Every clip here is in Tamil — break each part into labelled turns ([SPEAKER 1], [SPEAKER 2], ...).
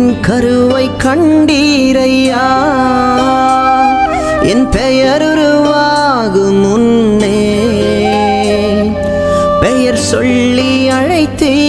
[SPEAKER 1] என்
[SPEAKER 2] கருவை கண்டீரையா? என் பெயர் உருவாகும் முன்னே. பெயர் சொல்லி அழைத்தே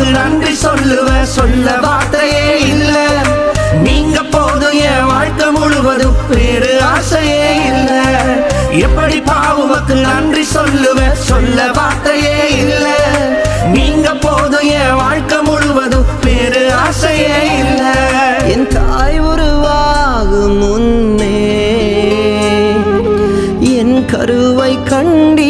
[SPEAKER 2] பாவுமக்கு நன்றி சொல்லுவ சொல்ல வார்த்தையே இல்ல. நீங்க போதும் என் வாழ்க்கை முழுவதும் வேறு ஆசையே இல்ல. எப்படி பாவுமக்கு நன்றி சொல்லுவ சொல்ல வார்த்தையே இல்ல. நீங்க போதும் என் வாழ்க்கை முழுவதும் வேறு ஆசையே இல்ல.
[SPEAKER 1] என் தாய் உருவாகும் முன்னே என் கருவை கண்டி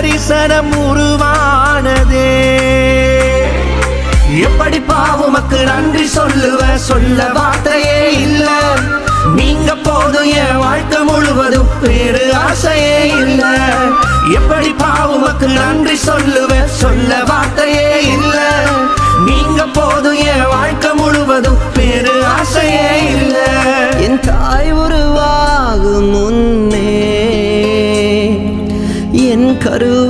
[SPEAKER 2] தரிசனம் உருவானதே. எப்படி பாவுமக்கு நன்றி சொல்லுவ? சொல்ல வார்த்தையே இல்ல. நீங்க போதும் என் வாழ்க்கை முழுவதும் வேறு ஆசையே இல்ல. எப்படி பாவுமக்கு நன்றி சொல்லுவ? சொல்ல வார்த்தையே இல்ல. நீங்க போதும்
[SPEAKER 1] கருவை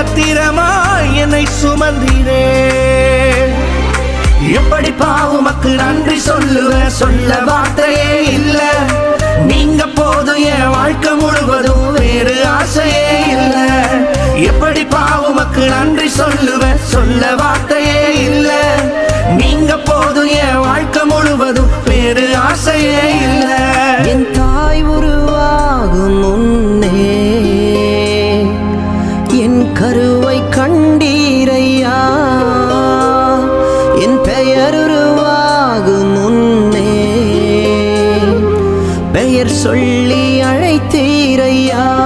[SPEAKER 2] பத்திரமாய் என்னை சுமந்தீரே. எப்படி பாவுமக்கு நன்றி சொல்லுவ? சொல்ல வார்த்தையே இல்ல. நீங்க போதும் என் வாழ்க்கை முழுவதும் வேறு ஆசையே இல்ல. எப்படி பாவுமக்கு நன்றி சொல்லுவ? சொல்ல
[SPEAKER 1] வார்த்தை கருவை கண்டீரையா? என் பெயர் உருவாகும் முன்னே. பெயர் சொல்லி அழைத்தீரையா?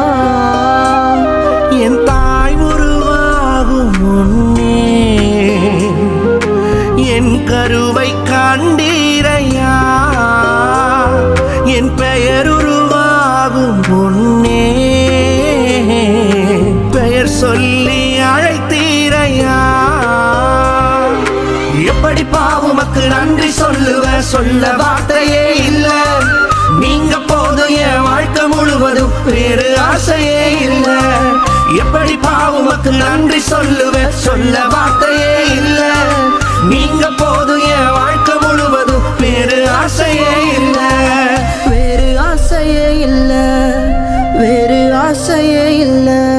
[SPEAKER 2] சொல்லி அழைத்தீரையா? எப்படி பாவுமக்கு நன்றி சொல்லுவ? சொல்ல வார்த்தையே இல்ல. நீங்க போதும் என் வாழ்க்கை முழுவதும் வேறு ஆசையே இல்ல. எப்படி பாவுமக்கு நன்றி சொல்லுவ? சொல்ல வார்த்தையே இல்ல. நீங்க போதும் என் வாழ்க்கை முழுவதும் வேறு ஆசையே இல்ல. வேறு ஆசையே இல்ல. வேறு ஆசையே இல்லை.